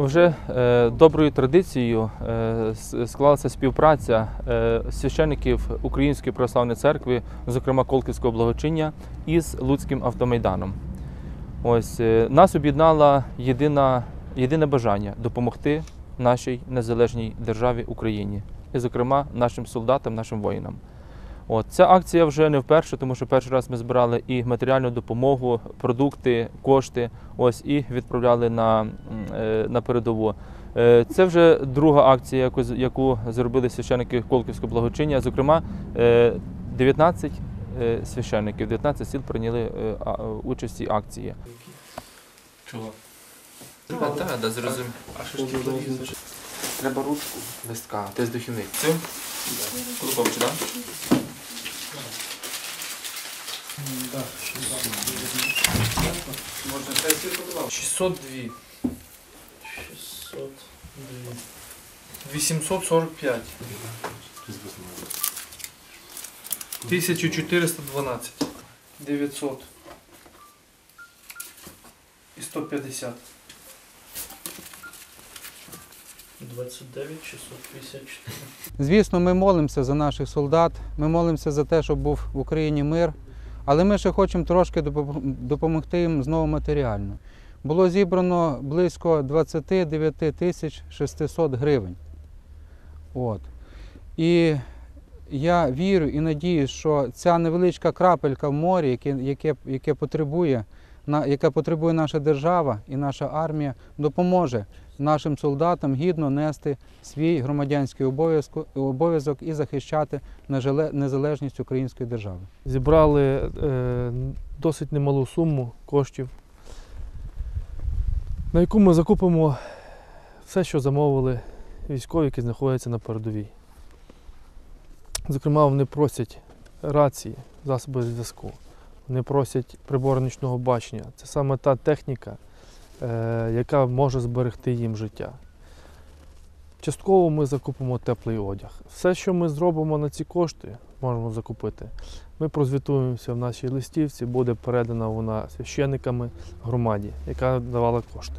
Вже е, доброю традицією е, склалася співпраця е, священиків Української православної церкви, зокрема Колківського благочиння, із Луцьким автомайданом. Ось нас об'єднала єдине бажання допомогти нашій незалежній державі Україні, і, зокрема, нашим солдатам, нашим воїнам. От ця акція вже не вперше, тому що перший раз ми збирали і матеріальну допомогу, продукти, кошти. Ось і відправляли на, е, на передову. Е, Це вже друга акція, яку, з- яку зробили священники Колківського благочиння. Зокрема, е, 19 е, священників, 19 сіл прийняли е, а- участь в цій акції. Чого? Так, да, зрозумів. А що ж? Треба ручку, листка, ти з духівник. Цим? Клубовче, так? Да, 602. Можно 602. 602. 602. 845. 1412. 900. И 150. 29 654. Звісно, ми молимося за наших солдат, ми молимося за те, щоб був в Україні мир, але ми ще хочемо трошки допомогти їм знову матеріально. Було зібрано близько 29 тисяч 600 гривень. От. І я вірю і надіюсь, що ця невеличка крапелька в морі, яке, яке, яке потребує, яка потребує наша держава і наша армія, допоможе нашим солдатам гідно нести свій громадянський обов'язок і захищати незалежність української держави. Зібрали е, досить немалу суму коштів, на яку ми закупимо все, що замовили військові, які знаходяться на передовій. Зокрема, вони просять рації, засоби зв'язку, вони просять прибори нічного бачення. Це саме та техніка, е, яка може зберегти їм життя. Частково ми закупимо теплий одяг. Все, що ми зробимо на ці кошти, можемо закупити. Ми прозвітуємося в нашій листівці, буде передана вона священниками громаді, яка давала кошти.